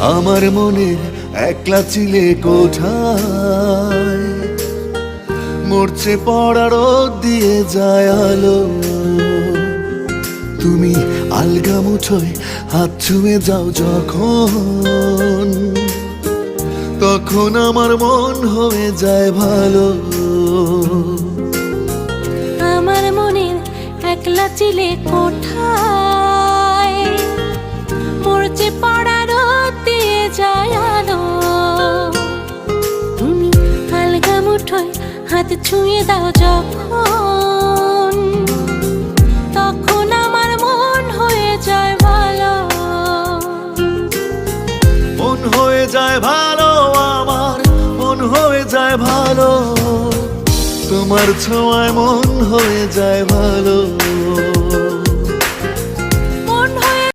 আমার মনের একলা চিলে কোঠায় মরছে পড়া রোদ দিয়ে যায় আলো। তুমি আলগা মুঠোয় হাত ছুঁয়ে যাও যখন। তখন আমার মন হয়ে যায় ভালো। আমার মনের একলা চিলে কোঠায় মুঠোয় হাত ছুঁয়ে দাও যখন, তখন আমার মন হয়ে যায় ভালো। মন হয়ে যায় ভালো, আমার মন হয়ে যায় ভালো। তোমার ছোঁয়ায় মন হয়ে যায় ভালো।